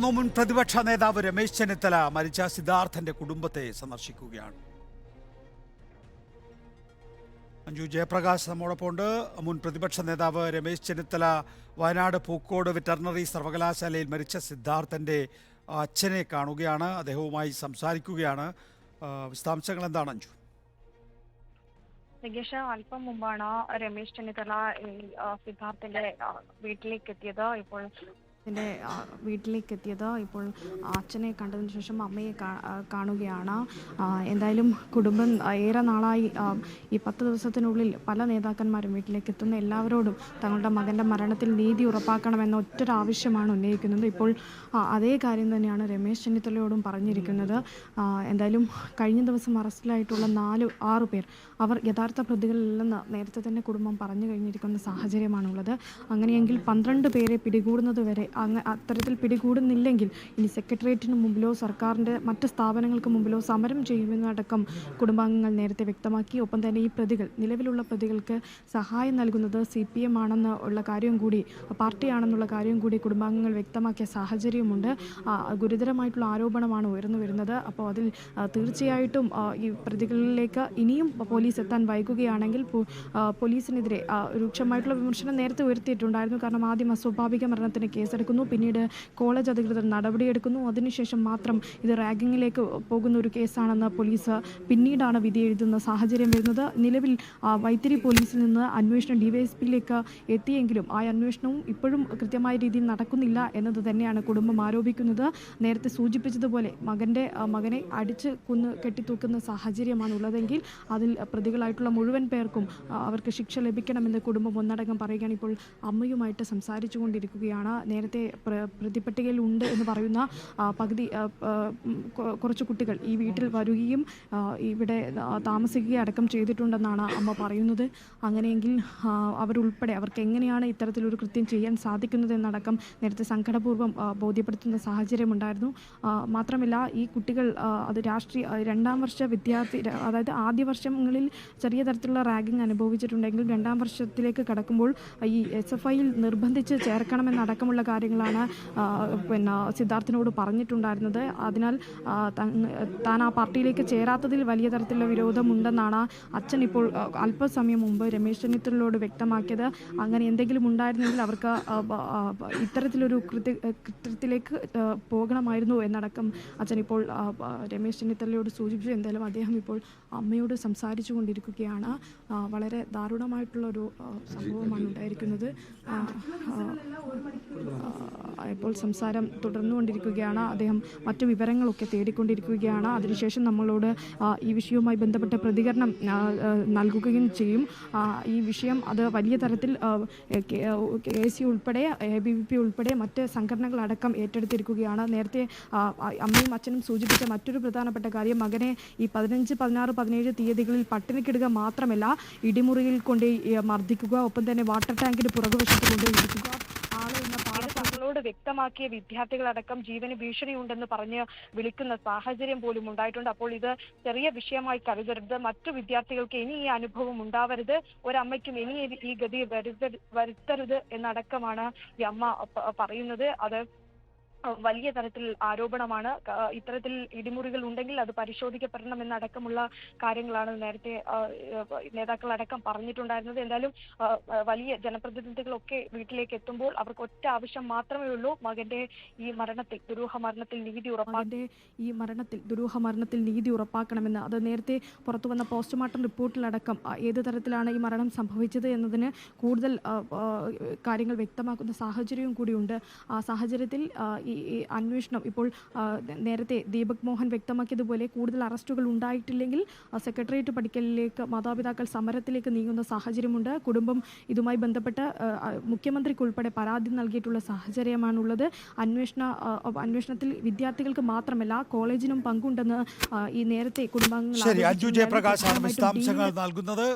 മുൻ പ്രതിപക്ഷ നേതാവ് രമേശ് ചെന്നിത്തല മരിച്ച സിദ്ധാർത്ഥന്റെ കുടുംബത്തെ സന്ദർശിക്കുകയാണ്. അഞ്ജു ജയപ്രകാശ് നമ്മോടൊപ്പം ഉണ്ട്. മുൻ പ്രതിപക്ഷ നേതാവ് രമേശ് ചെന്നിത്തല വയനാട് പൂക്കോട് വെറ്ററിനറി സർവകലാശാലയിൽ മരിച്ച സിദ്ധാർത്ഥന്റെ അച്ഛനെ കാണുകയാണ്. അദ്ദേഹവുമായി സംസാരിക്കുകയാണ്. വിശദാംശങ്ങൾ എന്താണ് അഞ്ജു? നികേഷ് അല്പം മുമ്പാണ് രമേശ് ചെന്നിത്തല സിദ്ധാർത്ഥിന്റെ വീട്ടിലേക്ക് എത്തിയത്. ഇപ്പോൾ ആ, വീട്ടിലേക്ക് എത്തിയത് ഇപ്പോൾ അച്ഛനെ കണ്ടതിന് ശേഷം അമ്മയെ കാണുകയാണ്. എന്തായാലും കുടുംബം ഏറെ നാളായി ഈ പത്ത് ദിവസത്തിനുള്ളിൽ പല നേതാക്കന്മാരും വീട്ടിലേക്ക് എത്തുന്ന എല്ലാവരോടും തങ്ങളുടെ മകന്റെ മരണത്തിൽ നീതി ഉറപ്പാക്കണമെന്ന ഒറ്റൊരു ആവശ്യമാണ് ഉന്നയിക്കുന്നത്. ഇപ്പോൾ അതേ കാര്യം തന്നെയാണ് രമേശ് ചെന്നിത്തലയോടും പറഞ്ഞിരിക്കുന്നത്. എന്തായാലും കഴിഞ്ഞ ദിവസം അറസ്റ്റിലായിട്ടുള്ള നാല് ആറു പേർ അവർ യഥാർത്ഥ പ്രതികളില്ലെന്ന് നേരത്തെ തന്നെ കുടുംബം പറഞ്ഞു കഴിഞ്ഞിരിക്കുന്ന സാഹചര്യമാണുള്ളത്. അങ്ങനെയെങ്കിൽ പന്ത്രണ്ട് പേരെ പിടികൂടുന്നത് വരെ അങ്ങ് അത്തരത്തിൽ പിടികൂടുന്നില്ലെങ്കിൽ ഇനി സെക്രട്ടേറിയറ്റിന് മുമ്പിലോ സർക്കാരിന്റെ മറ്റ് സ്ഥാപനങ്ങൾക്ക് മുമ്പിലോ സമരം ചെയ്യുമെന്നടക്കം കുടുംബാംഗങ്ങൾ നേരത്തെ വ്യക്തമാക്കി. ഒപ്പം തന്നെ ഈ പ്രതികൾ നിലവിലുള്ള പ്രതികൾക്ക് സഹായം നൽകുന്നത് സി പി എം ആണെന്ന് ഉള്ള കാര്യം കൂടി പാർട്ടിയാണെന്നുള്ള കാര്യം കൂടി കുടുംബാംഗങ്ങൾ വ്യക്തമാക്കിയ സാഹചര്യമുണ്ട്. ഗുരുതരമായിട്ടുള്ള ആരോപണമാണ് ഉയർന്നു വരുന്നത്. അപ്പോൾ അതിൽ തീർച്ചയായിട്ടും ഈ പ്രതികളിലേക്ക് ഇനിയും പോലീസ് എത്താൻ വൈകുകയാണെങ്കിൽ പോലീസിനെതിരെ രൂക്ഷമായിട്ടുള്ള വിമർശനം നേരത്തെ ഉയർത്തിയിട്ടുണ്ടായിരുന്നു. കാരണം ആദ്യം അസ്വാഭാവിക മരണത്തിന് കേസെടുക്കുന്നു പിന്നീട് കോളേജ് അധികൃതർ നടപടിയെടുക്കുന്നു. അതിനുശേഷം മാത്രം ഇത് റാഗിങ്ങിലേക്ക് പോകുന്ന ഒരു കേസാണെന്ന് പോലീസ് പിന്നീടാണ് വിധി എഴുതുന്ന സാഹചര്യം വരുന്നത്. നിലവിൽ വൈത്തിരി പോലീസിൽ നിന്ന് അന്വേഷണം ഡിവൈഎസ്പിയിലേക്ക് എത്തിയെങ്കിലും ആ അന്വേഷണവും ഇപ്പോഴും കൃത്യമായ രീതിയിൽ നടക്കുന്നില്ല എന്നത് തന്നെയാണ് കുടുംബം ആരോപിക്കുന്നത്. നേരത്തെ സൂചിപ്പിച്ചതുപോലെ മകന്റെ മകനെ അടിച്ച് കുന്ന് കെട്ടിത്തൂക്കുന്ന സാഹചര്യമാണ് ഉള്ളതെങ്കിൽ അതിൽ പ്രതികളായിട്ടുള്ള മുഴുവൻ പേർക്കും അവർക്ക് ശിക്ഷ ലഭിക്കണമെന്ന് കുടുംബം ഒന്നടങ്കം പറയുകയാണ്. ഇപ്പോൾ അമ്മയുമായിട്ട് സംസാരിച്ചു കൊണ്ടിരിക്കുകയാണ് നേരത്തെ പ്ര- പ്രതിപട്ടികയിൽ ഉണ്ട് എന്ന് പറയുന്ന പകുതി കുറച്ച് കുട്ടികൾ ഈ വീട്ടിൽ വരികയും ഇവിടെ താമസിക്കുക അടക്കം ചെയ്തിട്ടുണ്ടെന്നാണ് അമ്മ പറയുന്നത്. അങ്ങനെയെങ്കിൽ അവരുൾപ്പെടെ അവർക്ക് എങ്ങനെയാണ് ഇത്തരത്തിലൊരു കൃത്യം ചെയ്യാൻ സാധിക്കുന്നത് എന്നടക്കം നേരത്തെ സങ്കടപൂർവം ബോധ്യപ്പെടുത്തുന്ന സാഹചര്യമുണ്ടായിരുന്നു. മാത്രമല്ല ഈ കുട്ടികൾ അത് രാഷ്ട്രീയ രണ്ടാം വർഷ വിദ്യാർത്ഥി അതായത് ആദ്യ വർഷങ്ങളിൽ ചെറിയ തരത്തിലുള്ള റാഗിങ് അനുഭവിച്ചിട്ടുണ്ടെങ്കിൽ രണ്ടാം വർഷത്തിലേക്ക് കടക്കുമ്പോൾ ഈ എസ് എഫ് ഐയിൽ നിർബന്ധിച്ച് ചേർക്കണമെന്നടക്കമുള്ള കാര്യങ്ങളാണ് പിന്നെ സിദ്ധാർത്ഥിനോട് പറഞ്ഞിട്ടുണ്ടായിരുന്നത്. അതിനാൽ താൻ ആ പാർട്ടിയിലേക്ക് ചേരാത്തതിൽ വലിയ തരത്തിലുള്ള വിരോധമുണ്ടെന്നാണ് അച്ഛൻ ഇപ്പോൾ അല്പസമയം മുമ്പ് രമേശ് ചെന്നിത്തലയോട് വ്യക്തമാക്കിയത്. അങ്ങനെ എന്തെങ്കിലും ഉണ്ടായിരുന്നെങ്കിൽ അവർക്ക് ഇത്തരത്തിലൊരു കൃത്യ കൃത്യത്തിലേക്ക് പോകണമായിരുന്നു എന്നടക്കം അച്ഛൻ ഇപ്പോൾ രമേശ് ചെന്നിത്തലയോട് സൂചിപ്പിച്ചു. എന്തായാലും അദ്ദേഹം ഇപ്പോൾ അമ്മയോട് സംസാരിച്ചു കൊണ്ടിരിക്കുകയാണ്. വളരെ ദാരുണമായിട്ടുള്ള ഒരു ആ, സംഭവമാണ് ഉണ്ടായിരിക്കുന്നത്. ഇപ്പോൾ സംസാരം തുടർന്നുകൊണ്ടിരിക്കുകയാണ്. അദ്ദേഹം മറ്റു വിവരങ്ങളൊക്കെ തേടിക്കൊണ്ടിരിക്കുകയാണ്. അതിനുശേഷം നമ്മളോട് ഈ വിഷയവുമായി ബന്ധപ്പെട്ട പ്രതികരണം നൽകുകയും ചെയ്യും. ഈ വിഷയം അത് വലിയ തരത്തിൽ കെ സി ഉൾപ്പെടെ എ ബി വി പി ഉൾപ്പെടെ മറ്റ് സംഘടനകളടക്കം ഏറ്റെടുത്തിരിക്കുകയാണ്. നേരത്തെ അമ്മയും അച്ഛനും സൂചിപ്പിച്ച മറ്റൊരു പ്രധാനപ്പെട്ട കാര്യം മകനെ ഈ പതിനഞ്ച് പതിനാറ് പതിനേഴ് തീയതികളിൽ പട്ടിണിക്കിടുക മാത്രമല്ല ഇടിമുറിയിൽ കൊണ്ട് മർദ്ദിക്കുക ഒപ്പം തന്നെ വാട്ടർ ടാങ്കിന് പുറകുവശത്ത് കൊണ്ട് ഇരിക്കുക തങ്ങളോട് വ്യക്തമാക്കിയ വിദ്യാർത്ഥികളടക്കം ജീവന് ഭീഷണിയുണ്ടെന്ന് പറഞ്ഞ് വിളിക്കുന്ന സാഹചര്യം പോലും ഉണ്ടായിട്ടുണ്ട്. അപ്പോൾ ഇത് ചെറിയ വിഷയമായി കരുതരുത്. മറ്റു വിദ്യാർത്ഥികൾക്ക് ഇനി ഈ അനുഭവം ഉണ്ടാവരുത്. ഒരമ്മയ്ക്കും ഇനി ഈ- ഗതി വരുത്ത വരുത്തരുത് എന്നടക്കമാണ് ഈ അമ്മ പറയുന്നത്. അത് വലിയ തരത്തിൽ ആരോപണമാണ്. ഇത്തരത്തിൽ ഇടിമുറികൾ ഉണ്ടെങ്കിൽ അത് പരിശോധിക്കപ്പെടണം എന്നടക്കമുള്ള കാര്യങ്ങളാണ് നേരത്തെ നേതാക്കൾ അടക്കം പറഞ്ഞിട്ടുണ്ടായിരുന്നത്. എന്തായാലും വലിയ ജനപ്രതിനിധികളൊക്കെ വീട്ടിലേക്ക് എത്തുമ്പോൾ അവർക്ക് ഒറ്റ ആവശ്യം മാത്രമേ ഉള്ളൂ. മകന്റെ ഈ മരണത്തിൽ ദുരൂഹ മരണത്തിൽ നീതി ഉറപ്പാക്കി ഈ മരണത്തിൽ ദുരൂഹ മരണത്തിൽ നീതി ഉറപ്പാക്കണമെന്ന്. അത് നേരത്തെ പുറത്തു വന്ന പോസ്റ്റ്മോർട്ടം റിപ്പോർട്ടിലടക്കം ഏത് തരത്തിലാണ് ഈ മരണം സംഭവിച്ചത് എന്നതിന് കൂടുതൽ കാര്യങ്ങൾ വ്യക്തമാക്കുന്ന സാഹചര്യവും കൂടിയുണ്ട്. ആ സാഹചര്യത്തിൽ ഈ ഈ അന്വേഷണം ഇപ്പോൾ നേരത്തെ ദീപക് മോഹൻ വ്യക്തമാക്കിയതുപോലെ കൂടുതൽ അറസ്റ്റുകൾ ഉണ്ടായിട്ടില്ലെങ്കിൽ സെക്രട്ടേറിയറ്റ് പഠിക്കലിലേക്ക് മാതാപിതാക്കൾ സമരത്തിലേക്ക് നീങ്ങുന്ന സാഹചര്യമുണ്ട്. കുടുംബം ഇതുമായി ബന്ധപ്പെട്ട് മുഖ്യമന്ത്രിക്കുൾപ്പെടെ പരാതി നൽകിയിട്ടുള്ള സാഹചര്യമാണുള്ളത്. അന്വേഷണ അന്വേഷണത്തിൽ വിദ്യാർത്ഥികൾക്ക് മാത്രമല്ല കോളേജിനും പങ്കുണ്ടെന്ന് ഈ നേരത്തെ കുടുംബാംഗങ്ങൾ നൽകുന്നത്.